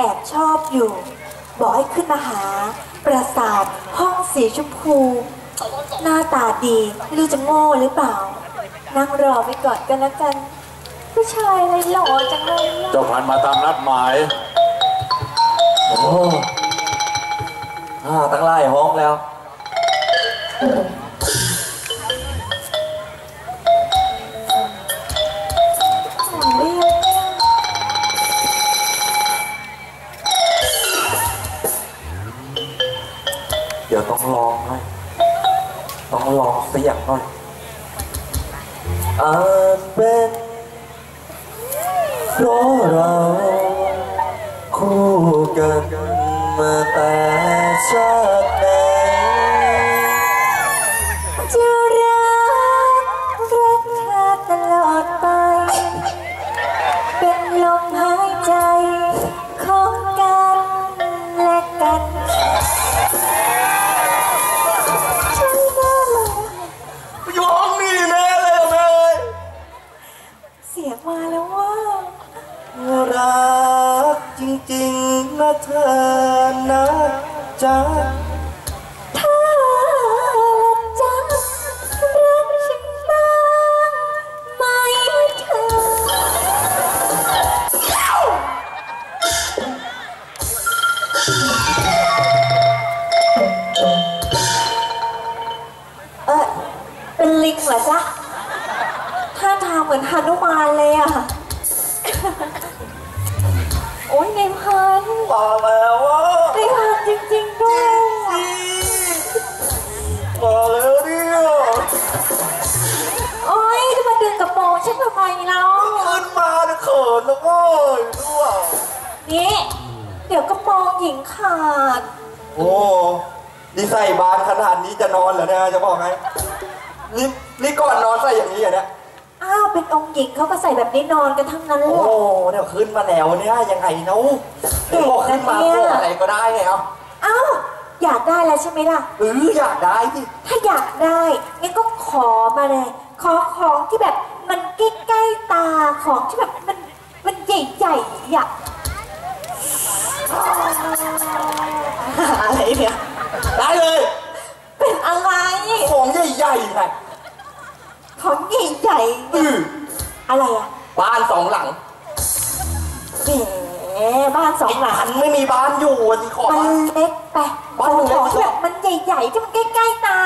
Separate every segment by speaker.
Speaker 1: แอบชอบอยู่ บอกให้ขึ้นมาหา ปราสาทห้องสีชมพู หน้าตาดีไม่รู้จะโง่หรือเปล่า นั่งรอไปก่อนกันแล้วกัน ผู้ชายอะไรหล่อจังเลยอะ
Speaker 2: เจ้าพันมาตามนัดหมาย
Speaker 3: โอ้อ่าตั้งไล่ห้องแล้ว
Speaker 1: เต้
Speaker 3: องลองเสียงหน่อยอาจเป็นเพราะเราคู่กันมาแต่ชาติ
Speaker 1: เธอนะ
Speaker 3: จ๊ะ
Speaker 1: ถ้าจะรักฉันบ้างไหมเธอเออเป็นลิงเหรอจ๊ะท่าทางเหมือนฮานุมานเลยอะ อ้ยในพัน
Speaker 3: มาแล้วอะ
Speaker 1: ในพันจริงๆด้วย
Speaker 3: มาแล้วเนี่ย
Speaker 1: โอ้ยจะมาดึงกระโปรงฉันทำไมเล่า
Speaker 3: ขึ้นมาเนี่ยเขินแล้วโว้ยด้วย
Speaker 1: นี่เดี๋ยวกระโปรงหญิงขาด
Speaker 3: โอ้นี่ใส่บานขนาดนี้จะนอนเหรอเนี่ยจะบอกไงนี่นี่ก่อนนอนใส่อย่างนี้เหรอเนี่ย
Speaker 1: อ้าวเป็นองค์หญิงเขาก็ใส่แบบนี้นอนกันทั้งนั้นเล
Speaker 3: โอ้
Speaker 1: ย
Speaker 3: เนี่ยขึ้นมาแล้วเนี่ยยังไงเนาะ
Speaker 1: เก่งนะ
Speaker 3: บอกขึ้นมา
Speaker 1: เนี่ย
Speaker 3: พวกอะไรก็ได้ไงเอา
Speaker 1: อ้าวอยากได้แล้วใช่ไหมล่ะ
Speaker 3: เอออยากได้ที่
Speaker 1: ถ้าอยากได้งั้นก็ขอมาเลย ขอของที่แบบมันใกล้ๆตาของที่แบบมันมันใหญ่ๆอยากอะไรเนี่ย
Speaker 3: ได้เลย
Speaker 1: เป็นอะไร
Speaker 3: ของใหญ่ๆไง
Speaker 1: ของ ใหญ่ๆ
Speaker 3: อื
Speaker 1: เนี่ย
Speaker 3: อ
Speaker 1: อะไรอะ
Speaker 3: บ้านสองหลัง
Speaker 1: แหมบ้านสองหลัง
Speaker 3: ฉันไม่มีบ้านอยู่อะสิขอ
Speaker 1: มันเล็กไป
Speaker 3: บ้า
Speaker 1: น
Speaker 3: มันเล็
Speaker 1: ข
Speaker 3: ก
Speaker 1: องที่แบบมันใหญ่ๆที่มันใกล้ๆตา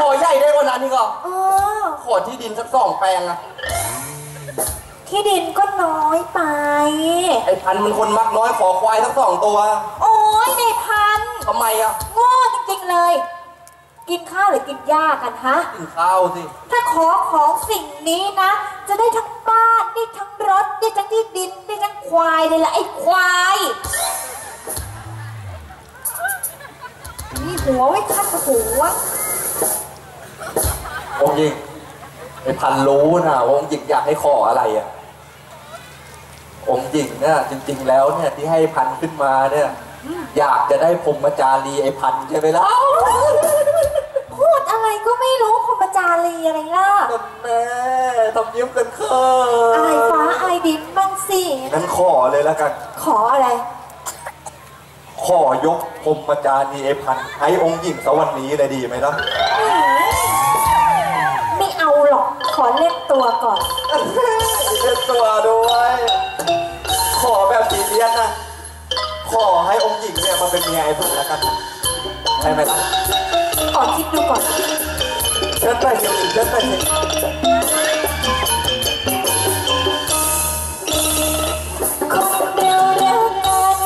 Speaker 3: ขอใหญ่ได้กว่านั้นนี่ก็
Speaker 1: เออ
Speaker 3: ขอที่ดินสักสองแปลงอะ
Speaker 1: ที่ดินก็น้อยไป
Speaker 3: ไอ้พันธุ์มันคนมักน้อยขอควายสักสองตัว
Speaker 1: โอ้ยในพัน
Speaker 3: ทำไมอะ
Speaker 1: โง่จริงๆเลย กินข้าวหรือกินหญ้ากันฮะ
Speaker 3: กินข้าวสิ
Speaker 1: ถ้าขอของสิ่งนี้นะ จะได้ทั้งบ้านได้ทั้งรถได้ทั้งที่ดินได้ทั้งควายเลยละไอ้ควายนี่หัวไว้คัดหัว
Speaker 3: องค์หญิงไอ้พันธุ์รู้นะว่าองค์หญิงอยากให้ขออะไรอะองค์หญิงเนี่ยจริง ๆ แล้วเนี่ยที่ให้พันธุ์ขึ้นมาเนี่ย อยากจะได้พรหมจารีไอ้พันธุ์ใช่ไหมล่ะ
Speaker 1: พูด อะไรก็ไม่รู้พรหมจารีอะไรล่ะ
Speaker 3: นั่นแม่ทำยิ้มกันเคิ
Speaker 1: อาย
Speaker 3: น
Speaker 1: ฟ้าอายดินบ้างสิ
Speaker 3: งั้นขอเลยแล้วกัน
Speaker 1: ขออะไร
Speaker 3: ขอยกพรหมจารีไอ้พันธุ์ให้องค์หญิงสวรรค์นี้เลยดีไหมล่ะ
Speaker 1: ไม่เอาหรอกขอเล่นตัวก่อน
Speaker 3: เล่นตัวด้วย ขอแบบซีเรียสนะ ขอให้องค์หญิงเนี่ยมาเป็นเมียไอ้พันธุ์แล้วกันได้ไหมล่ะ
Speaker 1: ขอคิดดูก่อน
Speaker 3: เชิญไปเชิญไป
Speaker 1: คนรารักกันทำไมต้องกอด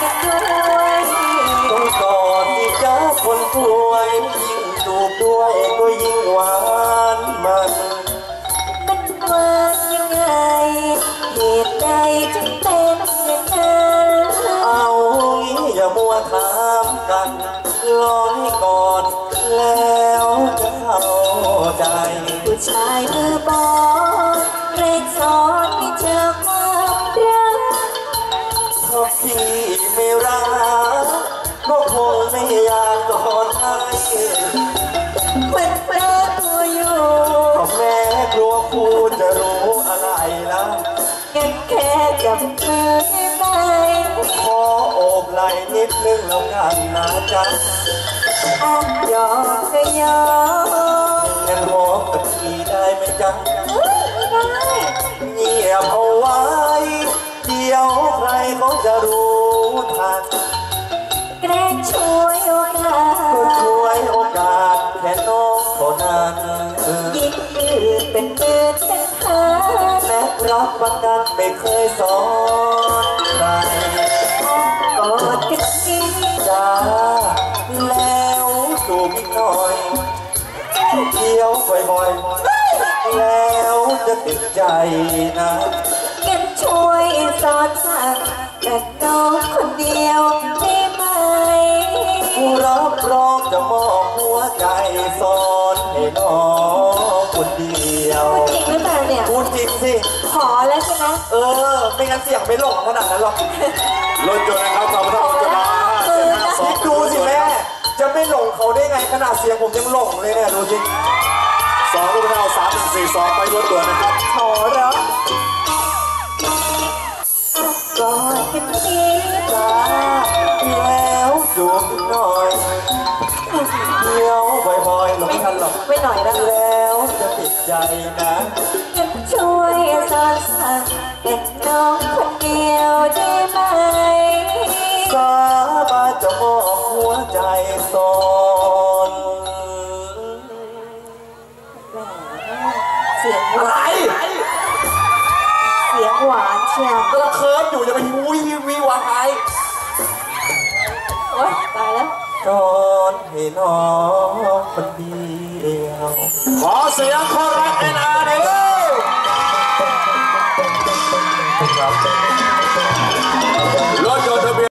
Speaker 1: กันด้วย
Speaker 3: ต้องกอดที่จ้าคนสวยยิ่งจูบด้วยก็ยิ่งหวานมัน
Speaker 1: อย่า
Speaker 3: มัวถามกันลองให้ก่อน แล้วจะเข้าใจ
Speaker 1: ผู้ชายมือบอลเร่งสอนให้เจอความรัก
Speaker 3: เพราะพี่ไม่รักก็คงไม่อยากกอดให้
Speaker 1: มันแปลตัวอยู่
Speaker 3: เพราะแม่กลัวคุณจะรู้อะไรล่ะ
Speaker 1: ไงั้นแค่จับ
Speaker 3: นิดนึงแล้วกันนะจ๊ะ
Speaker 1: อะยอมก็ยอม
Speaker 3: งั้นหอมกับทีได้ไหมจ๊ะ
Speaker 1: เฮ้ยไม่ได้
Speaker 3: เงียบเอาไว้ เดี๋ยวใครเขาจะรู้ทัน
Speaker 1: แกล้งช่วยโอกา
Speaker 3: ก็
Speaker 1: ส
Speaker 3: ช่วยโอกาสแค่น้องเท่านั้น
Speaker 1: ยิ่งอื่นเป็นหมื่นเป็นพัน
Speaker 3: และรับประกันไม่เคยสอน แล้วจะติดใจนะ
Speaker 1: กันช่วยสอนสั่งแต่น้องคนเดียวได้ไหม
Speaker 3: ผู้รับรองจะมอบหัวใจสอนให้น้องคนเดียว
Speaker 1: จริงหรือเปล่าเนี่ย
Speaker 3: พูดจริงสิ
Speaker 1: ขอแล้วใช่ไหม
Speaker 3: เออ ไม่งั้นเสียงไม่หลงขนาดนั้นหรอก
Speaker 4: รถยนต์นะครับขอบคุณท่านจะมาเจ็ดห้าสอง
Speaker 3: คิดดูสิแม่ จะไม่หลงเขาได้ไงขนาดเสียงผมยังหลงเลยเนี่ยดูสิ
Speaker 4: สองรุ่นเท่า สี่สองไปรถด่วนนะครับ
Speaker 1: ขอร้องกอดกันดี
Speaker 3: จ้าแล้วจูบอีกหน่อยเที่ยวบ่อยๆหลงทันหรอก
Speaker 1: ไม่หน่อยแล้ว
Speaker 3: แล้วจะติดใจนะ
Speaker 1: กันช่วยสอนสั่งแต่น้องคนเดียวได้ไหม
Speaker 3: สาบานจะมอบหัวใจสอน
Speaker 1: กำลังเคิ
Speaker 3: ร์ฟอยู่อย่าไปวิววิวหาย
Speaker 1: โอ๊ยตายแล้ว
Speaker 3: จอนให้น้องคนเดียว
Speaker 4: ขอเสียงคนรักเอ็นอาร์เด้เลยรถ
Speaker 3: ยนต์ทะเบีน